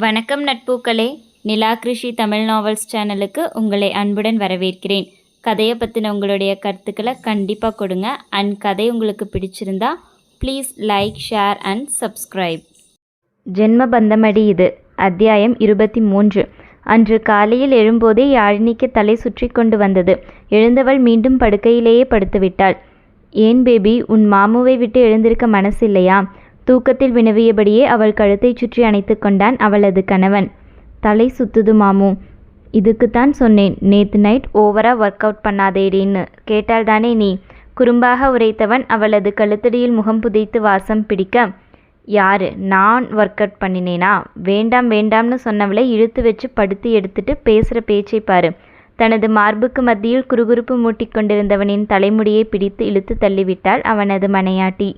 வணக்கம் நட்பூக்களே. நிலா கிருஷி தமிழ் நாவல்ஸ் சேனலுக்கு உங்களை அன்புடன் வரவேற்கிறேன். கதையை பற்றின உங்களுடைய கருத்துக்களை கண்டிப்பாக கொடுங்க. அண்ட் கதை உங்களுக்கு பிடிச்சிருந்தா please like share and subscribe ஜென்ம பந்தமடி இது. அத்தியாயம் இருபத்தி மூன்று. அன்று காலையில் எழும்போதே யாழினிக்கு தலை சுற்றி கொண்டு வந்தது. எழுந்தவள் மீண்டும் படுக்கையிலேயே படுத்துவிட்டாள். ஏன் பேபி உன் மாமுவை விட்டு எழுந்திருக்க மனசில்லையா? தூக்கத்தில் வினவியபடியே அவள் கழுத்தைச் சுற்றி அணைத்து கொண்டான் அவளது கணவன். தலை சுத்துது மாமு. இதுக்குத்தான் சொன்னேன். நேத்து நைட் ஓவரா ஒர்க் அவுட் பண்ணாதேடின்னு. கேட்டால்தானே நீ? குறும்பாக உரைத்தவன் அவளது கழுத்தடியில் முகம் புதைத்து வாசம் பிடிக்க யாரு? நான் ஒர்க் அவுட் பண்ணினேனா? வேண்டாம் வேண்டாம்னு சொன்னவளை இழுத்து வச்சு படுத்து எடுத்துட்டு பேசுகிற பேச்சை பாரு. தனது மார்புக்கு மத்தியில் குறுகுறுப்பு மூட்டிக் கொண்டிருந்தவனின் தலைமுடியை பிடித்து இழுத்து தள்ளிவிட்டாள் அவனது மனையாட்டி.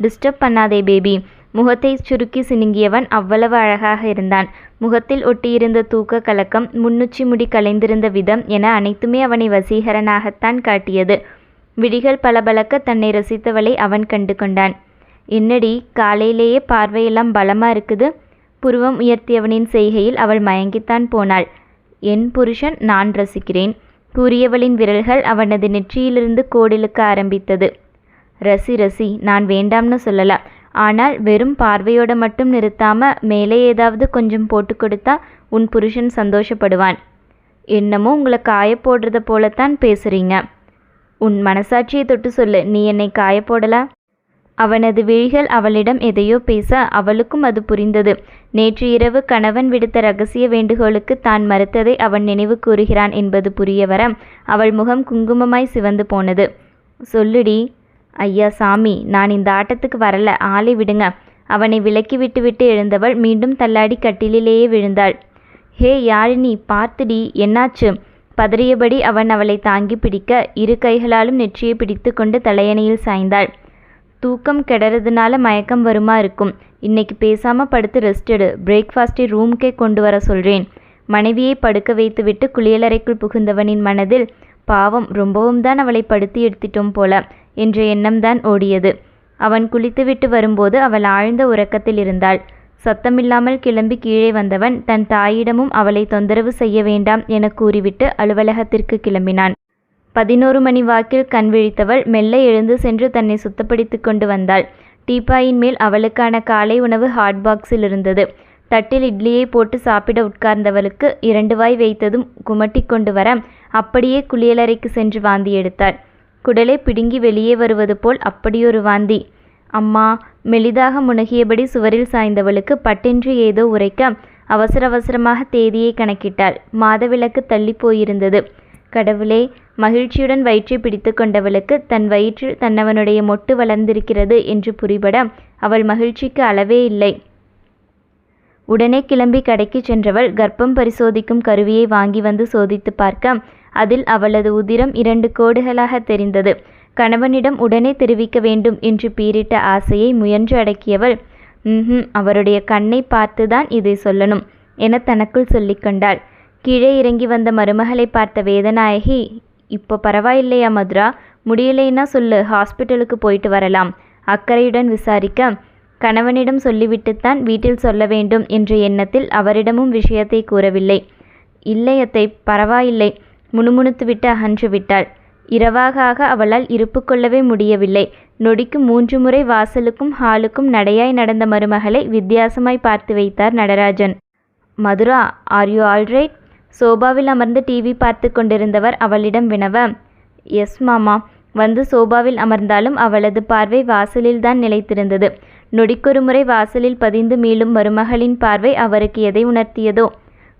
டிஸ்டர்ப் பண்ணாதே பேபி முகத்தை சுருக்கி சினுங்கியவன் அவ்வளவு அழகாக இருந்தான். முகத்தில் ஒட்டியிருந்த தூக்க கலக்கம் முன்னுச்சி முடி கலைந்திருந்த விதம் என அனைத்துமே அவனை வசீகரனாகத்தான் காட்டியது. விழிகள் பளபளக்க தன்னை ரசித்தவளை அவன் கண்டு கொண்டான். என்னடி காலையிலேயே பார்வையெல்லாம் பலமா இருக்குது? புருவம் உயர்த்தியவனின் செய்கையில் அவள் மயங்கித்தான் போனாள். என் புருஷன் நான் ரசிக்கிறேன். கூறியவளின் விரல்கள் அவனது நெற்றியிலிருந்து கோடிலுக்க ஆரம்பித்தது. ரசி ரசி நான் வேண்டாம்னு சொல்லல. ஆனால் வெறும் பார்வையோட மட்டும் நிறுத்தாம மேலே ஏதாவது கொஞ்சம் போட்டு கொடுத்தா உன் புருஷன் சந்தோஷப்படுவான். என்னமோ உங்களை காய போடுறத போலத்தான் பேசுறீங்க. உன் மனசாட்சியை தொட்டு சொல்லு நீ என்னை காய போடல? அவனது விழிகள் அவளிடம் எதையோ பேச அவளுக்கும் அது புரிந்தது. நேற்று இரவு கணவன் விடுத்த ரகசிய வேண்டுகோளுக்கு தான் மறுத்ததை அவன் நினைவு கூறுகிறான் என்பது புரியவர அவள் முகம் குங்குமமாய் சிவந்து போனது. சொல்லுடி ஐயா சாமி நான் இந்த ஆட்டத்துக்கு வரல. ஆளை விடுங்க. அவனை விலக்கி விட்டுவிட்டு எழுந்தவள் மீண்டும் தள்ளாடி கட்டிலிலேயே விழுந்தாள். ஹே யாழினி பார்த்துடி என்னாச்சு? பதறியபடி அவன் அவளை தாங்கி பிடிக்க இரு கைகளாலும் நெற்றியை பிடித்து கொண்டு தலையணையில் சாய்ந்தாள். தூக்கம் கெடறதுனால மயக்கம் வருமா இருக்கும். இன்னைக்கு பேசாம படுத்து ரெஸ்ட் எடு. பிரேக்ஃபாஸ்டை ரூமுக்கே கொண்டு வர சொல்றேன். மனைவியை படுக்க வைத்துவிட்டு குளியலறைக்குள் புகுந்தவனின் மனதில் பாவம் ரொம்பவும் தான் அவளை படுத்து எடுத்துட்டோம் போல. என்ற எண்ணம்தான் ஓடியது. அவன் குளித்துவிட்டு வரும்போது அவள் ஆழ்ந்த உறக்கத்தில் இருந்தாள். சத்தமில்லாமல் கிளம்பி கீழே வந்தவன் தன் தாயிடமும் அவளை தொந்தரவு செய்ய வேண்டாம் என கூறிவிட்டு அலுவலகத்திற்கு கிளம்பினான். பதினோரு மணி வாக்கில் கண் விழித்தவள் மெல்ல எழுந்து சென்று தன்னை சுத்தப்படுத்தி கொண்டு வந்தாள். டீப்பாயின் மேல் அவளுக்கான காலை உணவு ஹாட் பாக்ஸில் இருந்தது. தட்டில் இட்லியை போட்டு சாப்பிட உட்கார்ந்தவளுக்கு இரண்டு வாய் வைத்ததும் குமட்டி கொண்டு வர அப்படியே குளியலறைக்கு சென்று வாந்தி எடுத்தாள். குடலை பிடுங்கி வெளியே வருவது போல் அப்படியொரு வாந்தி. அம்மா மெலிதாக முனகியபடி சுவரில் சாய்ந்தவளுக்கு பட்டென்று ஏதோ உரைக்க அவசர அவசரமாக தேதியை கணக்கிட்டாள். மாதவிளக்கு தள்ளி போயிருந்தது. கடவுளே மகிழ்ச்சியுடன் வயிற்றை பிடித்து கொண்டவளுக்கு தன் வயிற்றில் தன்னவனுடைய மொட்டு வளர்ந்திருக்கிறது என்று புரிபட அவள் மகிழ்ச்சிக்கு அளவே இல்லை. உடனே கிளம்பி கடைக்கு சென்றவள் கர்ப்பம் பரிசோதிக்கும் கருவியை வாங்கி வந்து சோதித்து பார்க்க அதில் அவளது உதிரம் இரண்டு கோடுகளாக தெரிந்தது. கணவனிடம் உடனே தெரிவிக்க வேண்டும் என்று பீரிட்ட ஆசையை முயன்று அடக்கியவள் ம் அவருடைய கண்ணை பார்த்துதான் இதை சொல்லணும் என தனக்குள் சொல்லிக்கொண்டாள் கீழே இறங்கி வந்த மருமகளை பார்த்த வேதநாயகி இப்போ பரவாயில்லையா மதுரா முடியலைன்னா சொல்லு ஹாஸ்பிட்டலுக்கு போயிட்டு வரலாம் அக்கறையுடன் விசாரிக்க கணவனிடம் சொல்லிவிட்டுத்தான் வீட்டில் சொல்ல வேண்டும் என்ற எண்ணத்தில் அவரிடமும் விஷயத்தை கூறவில்லை. இல்லையத்தை பரவாயில்லை. முணுமுணுத்துவிட்டு அகன்று விட்டாள். இரவாக ஆக அவளால் இருப்பு கொள்ளவே முடியவில்லை. நொடிக்கு மூன்று முறை வாசலுக்கும் ஹாலுக்கும் நடையாய் நடந்த மருமகளை வித்தியாசமாய் பார்த்து வைத்தார் Natarajan. Madhura are you alright சோபாவில் அமர்ந்து டிவி பார்த்து கொண்டிருந்தவர் அவளிடம் வினவ எஸ் மாமா வந்து சோபாவில் அமர்ந்தாலும் அவளது பார்வை வாசலில்தான் நிலைத்திருந்தது. நொடிக்கொரு முறை வாசலில் பதிந்து மீளும் மருமகளின் பார்வை அவருக்கு எதை உணர்த்தியதோ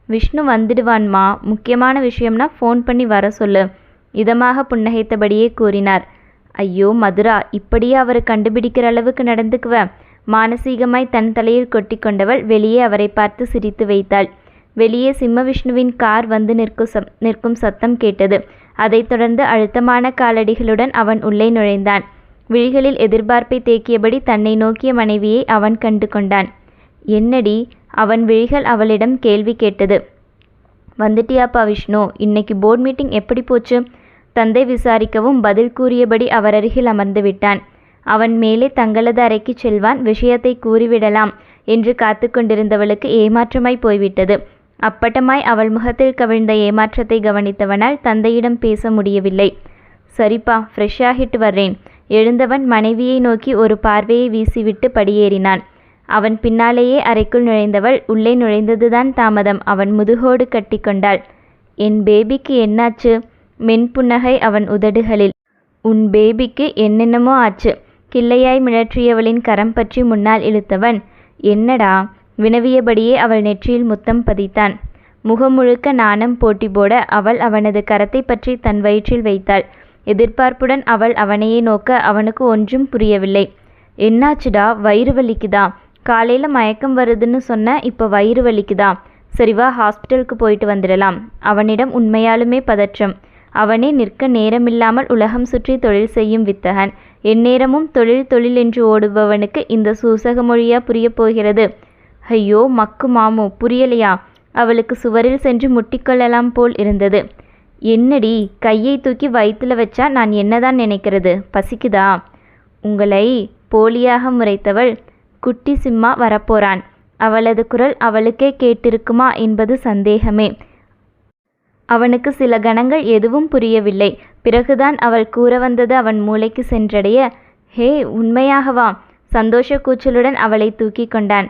விஷ்ணு வந்துடுவான்மா. முக்கியமான விஷயம்னா ஃபோன் பண்ணி வர சொல்லு. இதமாக புன்னகைத்தபடியே கூறினார். ஐயோ மதுரா இப்படியே அவரை கண்டுபிடிக்கிற அளவுக்கு நடந்துக்குவ. மானசீகமாய் தன் தலையில் கொட்டி கொண்டவள் வெளியே அவரை பார்த்து சிரித்து வைத்தாள். வெளியே சிம்ம விஷ்ணுவின் கார் வந்து நிற்கும் சப் நிற்கும் சத்தம் கேட்டது. அதைத் தொடர்ந்து அழுத்தமான காலடிகளுடன் அவன் உள்ளே நுழைந்தான். விழிகளில் எதிர்பார்ப்பை தேக்கியபடி தன்னை நோக்கிய மனைவியை அவன் கண்டு கொண்டான். என்னடி? அவன் விழிகள் அவளிடம் கேள்வி கேட்டது. வந்துட்டியாப்பா விஷ்ணு இன்னைக்கு போர்ட் மீட்டிங் எப்படி போச்சு? தந்தை விசாரிக்கவும் பதில் கூறியபடி அவர் அருகில் அமர்ந்து விட்டான். அவன் மேலே தங்களது அறைக்கு செல்வான் விஷயத்தை கூறிவிடலாம் என்று காத்து கொண்டிருந்தவளுக்கு ஏமாற்றமாய் போய்விட்டது. அப்பட்டமாய் அவள் முகத்தில் கவிழ்ந்த ஏமாற்றத்தை கவனித்தவனால் தந்தையிடம் பேச முடியவில்லை. சரிப்பா ஃப்ரெஷ் ஆகிட்டு வர்றேன். எழுந்தவன் மனைவியை நோக்கி ஒரு பார்வையை வீசிவிட்டு படியேறினான். அவன் பின்னாலேயே அறைக்குள் நுழைந்தவள் உள்ளே நுழைந்ததுதான் தாமதம். அவன் முதுகோடு கட்டிக்கொண்டாள் என் பேபிக்கு என்னாச்சு மென்புன்னகை அவன் உதடுகளில். உன் பேபிக்கு என்னென்னமோ ஆச்சு. கிள்ளையாய் மிழற்றியவளின் கரம் பற்றி முன்னால் இழுத்தவன். என்னடா வினவியபடியே அவள் நெற்றியில் முத்தம் பதித்தான். முகம் முழுக்க நாணம் போட்டி போட அவள் அவனது கரத்தை பற்றி தன் வயிற்றில் வைத்தாள். எதிர்பார்ப்புடன் அவள் அவனையே நோக்க அவனுக்கு ஒன்றும் புரியவில்லை. என்னாச்சுடா? வயிறு வலிக்குதா? காலையில் மயக்கம் வருதுன்னு சொன்ன இப்போ வயிறு வலிக்குதா? சரிவா ஹாஸ்பிட்டலுக்கு போயிட்டு வந்துடலாம். அவனிடம் உண்மையாலுமே பதற்றம். அவனே நிற்க நேரமில்லாமல் உலகம் சுற்றி தொழில் செய்யும் வித்தகன். எந்நேரமும் தொழில் தொழில் என்று ஓடுபவனுக்கு இந்த சூசக மொழியா புரிய போகிறது. ஐயோ மக்கு மாமு புரியலையா? அவளுக்கு சுவரில் சென்று முட்டிக்கொள்ளலாம் போல் இருந்தது. என்னடி கையை தூக்கி வயிற்றுல வச்சா நான் என்னதான் நினைக்கிறது? பசிக்குதா? உங்களை போலியாக முறைத்தவள் குட்டி சிம்மா வரப்போறான். அவளது குரல் அவளுக்கே கேட்டிருக்குமா என்பது சந்தேகமே. அவனுக்கு சில கணங்கள் எதுவும் புரியவில்லை. பிறகுதான் அவள் கூற வந்தது அவன் மூளைக்கு சென்றடைய ஹே உண்மையாகவா? சந்தோஷ கூச்சலுடன் அவளை தூக்கி கொண்டான்.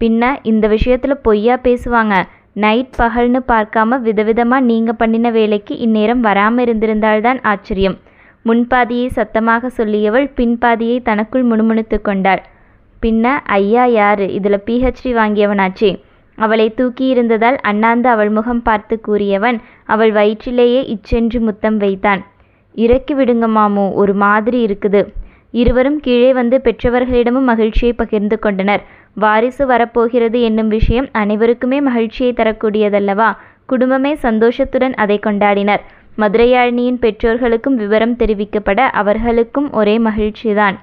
பின்ன இந்த விஷயத்துல பொய்யா பேசுவாங்க. நைட் பகல்னு பார்க்காம விதவிதமா நீங்க பண்ணின வேலைக்கு இந்நேரம் வராம இருந்திருந்தால்தான் ஆச்சரியம். முன்பாதியை சத்தமாக சொல்லியவள் பின்பாதியை தனக்குள் முணுமுணுத்து கொண்டாள். பின்ன ஐயா யாரு? இதுல பிஹெச்டி வாங்கியவனாச்சே. அவளை தூக்கியிருந்ததால் அண்ணாந்து அவள் முகம் பார்த்து கூறியவன் அவள் வயிற்றிலேயே இச்சென்று முத்தம் வைத்தான். இறக்கி விடுங்க மாமு ஒரு மாதிரி இருக்குது. இருவரும் கீழே வந்து பெற்றவர்களிடமும் மகிழ்ச்சியை பகிர்ந்து கொண்டனர். வாரிசு வரப்போகிறது என்னும் விஷயம் அனைவருக்குமே மகிழ்ச்சியை தரக்கூடியதல்லவா? குடும்பமே சந்தோஷத்துடன் அதை கொண்டாடினர். மதுரையாழினியின் பெற்றோர்களுக்கும் விவரம் தெரிவிக்கப்பட அவர்களுக்கும் ஒரே மகிழ்ச்சிதான்.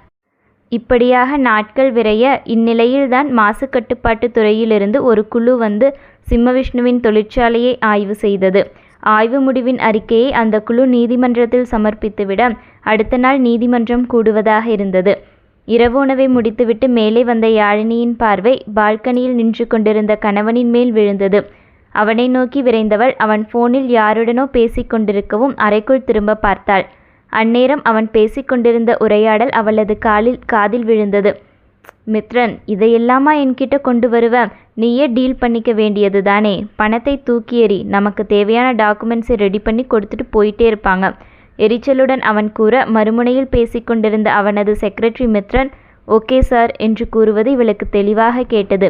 இப்படியாக நாட்கள் விரைய இந்நிலையில்தான் மாசு கட்டுப்பாட்டு துறையிலிருந்து ஒரு குழு வந்து சிம்மவிஷ்ணுவின் தொழிற்சாலையை ஆய்வு செய்தது. ஆய்வு முடிவின் அறிக்கையை அந்த குழு நீதிமன்றத்தில் சமர்ப்பித்துவிட அடுத்த நாள் நீதிமன்றம் கூடுவதாக இருந்தது. இரவு உணவை முடித்துவிட்டு மேலே வந்த யாழினியின் பார்வை பால்கனியில் நின்று கொண்டிருந்த கணவனின் மேல் விழுந்தது. அவனை நோக்கி விரைந்தவள் அவன் போனில் யாருடனோ பேசிக் கொண்டிருக்கவும் அறைக்குள் திரும்ப பார்த்தாள். அந்நேரம் அவன் பேசிக்கொண்டிருந்த உரையாடல் அவளது காலில் காதில் விழுந்தது. மித்ரன் இதையெல்லாமா என்கிட்ட கொண்டு வருவ? நீயே டீல் பண்ணிக்க வேண்டியது தானே பணத்தை தூக்கி எறி நமக்கு தேவையான டாக்குமெண்ட்ஸை ரெடி பண்ணி கொடுத்துட்டு போயிட்டே இருப்பாங்க. எரிச்சலுடன் அவன் கூற மறுமுனையில் பேசிக்கொண்டிருந்த அவனது செக்ரட்டரி மித்ரன் ஓகே சார் என்று கூறுவது இவளுக்கு தெளிவாக கேட்டது.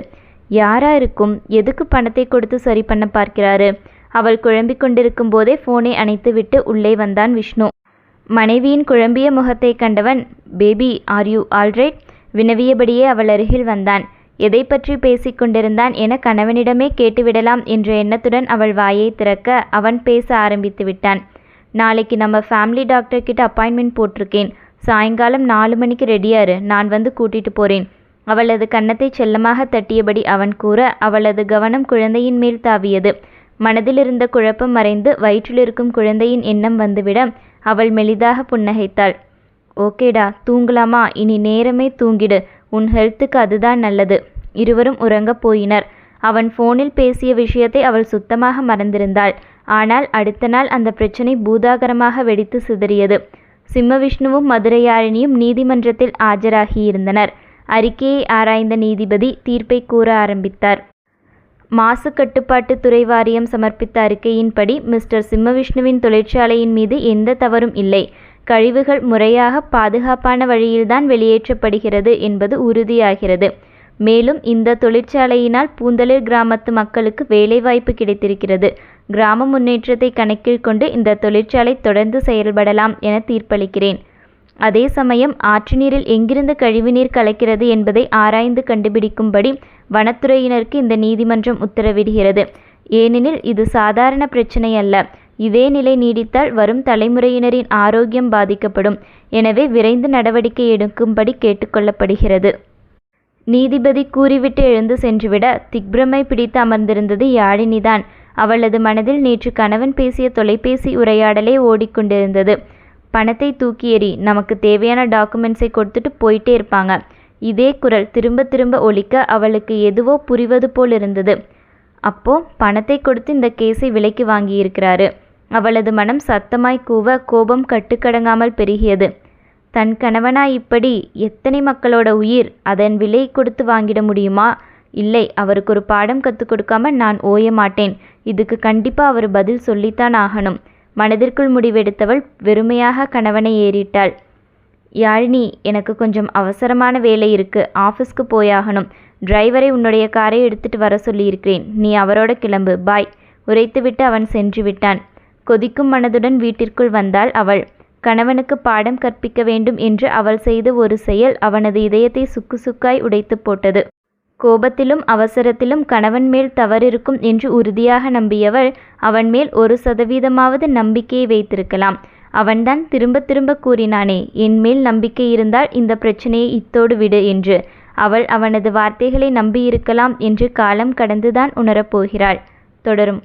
யாரா இருக்கும்? எதுக்கு பணத்தை கொடுத்து சரி பண்ண பார்க்கிறாரு? அவள் குழம்பிக் கொண்டிருக்கும் போதே போனை அணைத்துவிட்டு உள்ளே வந்தான் விஷ்ணு. மனைவியின் குழம்பிய முகத்தை கண்டவன் பேபி ஆர் யூ ஆல்ரைட் வினவியபடியே அவள் அருகில் வந்தான். எதை பற்றி பேசிக் கொண்டிருந்தான் என கணவனிடமே கேட்டுவிடலாம் என்ற எண்ணத்துடன் அவள் வாயை திறக்க அவன் பேச ஆரம்பித்து விட்டான். நாளைக்கு நம்ம ஃபேமிலி டாக்டர் கிட்ட அப்பாயின்மெண்ட் போட்டிருக்கேன். சாயங்காலம் நாலு மணிக்கு ரெடியாரு நான் வந்து கூட்டிட்டு போறேன். அவளது கன்னத்தை செல்லமாக தட்டியபடி அவன் கூற அவளது கவனம் குழந்தையின் மேல் தாவியது. மனதிலிருந்த குழப்பம் மறைந்து வயிற்றிலிருக்கும் குழந்தையின் எண்ணம் வந்துவிட அவள் மெலிதாக புன்னகைத்தாள். ஓகேடா தூங்கலாமா? இனி நேரமே தூங்கிடு. உன் ஹெல்த்துக்கு அதுதான் நல்லது. இருவரும் உறங்கப் போயினர். அவன் போனில் பேசிய விஷயத்தை அவள் சுத்தமாக மறந்திருந்தாள். ஆனால் அடுத்த நாள் அந்த பிரச்சனை பூதாகரமாக வெடித்து சிதறியது. சிம்மவிஷ்ணுவும் மதுரையாழினியும் நீதிமன்றத்தில் ஆஜராகியிருந்தனர். அறிக்கையை ஆராய்ந்த நீதிபதி தீர்ப்பை கூற ஆரம்பித்தார். மாசு கட்டுப்பாட்டு துறை வாரியம் சமர்ப்பித்த அறிக்கையின்படி மிஸ்டர் சிம்மவிஷ்ணுவின் தொழிற்சாலையின் மீது எந்த தவறும் இல்லை. கழிவுகள் முறையாக பாதுகாப்பான வழியில்தான் வெளியேற்றப்படுகிறது என்பது உறுதியாகிறது. மேலும் இந்த தொழிற்சாலையினால் பூந்தளிர் கிராமத்து மக்களுக்கு வேலைவாய்ப்பு கிடைத்திருக்கிறது. கிராம முன்னேற்றத்தை கணக்கில் கொண்டு இந்த தொழிற்சாலை தொடர்ந்து செயல்படலாம் என தீர்ப்பளிக்கிறேன். அதே சமயம் ஆற்று நீரில் எங்கிருந்து கழிவுநீர் கலக்கிறது என்பதை ஆராய்ந்து கண்டுபிடிக்கும்படி வனத்துறையினருக்கு இந்த நீதிமன்றம் உத்தரவிடுகிறது. ஏனெனில் இது சாதாரண பிரச்சனை அல்ல இதே நிலை நீடித்தால் வரும் தலைமுறையினரின் ஆரோக்கியம் பாதிக்கப்படும். எனவே விரைந்து நடவடிக்கை எடுக்கும்படி கேட்டுக்கொள்ளப்படுகிறது. நீதிபதி கூறிவிட்டு எழுந்து சென்றுவிட திக்பிரமை பிடித்து அமர்ந்திருந்தது யாழினிதான் அவளது மனதில் நேற்று கணவன் பேசிய தொலைபேசி உரையாடலே ஓடிக்கொண்டிருந்தது. பணத்தை தூக்கி எறி நமக்கு தேவையான டாக்குமெண்ட்ஸை கொடுத்துட்டு போயிட்டே இருப்பாங்க. இதே குரல் திரும்ப திரும்ப ஒலிக்க அவளுக்கு எதுவோ புரிவது போலிருந்தது. அப்போ பணத்தை கொடுத்து இந்த கேஸை விலைக்கு வாங்கியிருக்கிறாரு. அவளது மனம் சத்தமாய் கூவ கோபம் கட்டுக்கடங்காமல் பெருகியது. தன் கணவனா இப்படி எத்தனை மக்களோட உயிர் அதன் விலை கொடுத்து வாங்கிட முடியுமா? இல்லை அவருக்கு ஒரு பாடம் கற்றுக் கொடுக்காம நான் ஓய மாட்டேன். இதுக்கு கண்டிப்பாக அவர் பதில் சொல்லித்தான் ஆகணும். மனதிற்குள் முடிவெடுத்தவள் வெறுமையாக கணவனை ஏறிட்டாள். யாழினி எனக்கு கொஞ்சம் அவசரமான வேலை இருக்கு. ஆஃபீஸ்க்கு போயாகணும். டிரைவரை உன்னுடைய காரை எடுத்துட்டு வர சொல்லியிருக்கிறேன். நீ அவரோட கிளம்பு. பாய். உரைத்துவிட்டு அவன் சென்று விட்டான். கொதிக்கும் மனதுடன் வீட்டிற்குள் வந்தாள் அவள். கணவனுக்கு பாடம் கற்பிக்க வேண்டும் என்று அவள் செய்த ஒரு செயல் அவனது இதயத்தை சுக்கு சுக்காய் உடைத்து போட்டது. கோபத்திலும் அவசரத்திலும் கணவன் மேல் தவறிருக்கும் என்று உறுதியாக நம்பியவள் அவன் மேல் ஒரு சதவீதமாவது நம்பிக்கையை வைத்திருக்கலாம். அவன்தான் திரும்ப திரும்ப கூறினானே என்மேல் நம்பிக்கை இருந்தால் இந்த பிரச்சனையை இத்தோடு விடு என்று. அவள் அவனது வார்த்தைகளை நம்பியிருக்கலாம் என்று காலம் கடந்துதான் உணரப் போகிறாள் தொடரும்.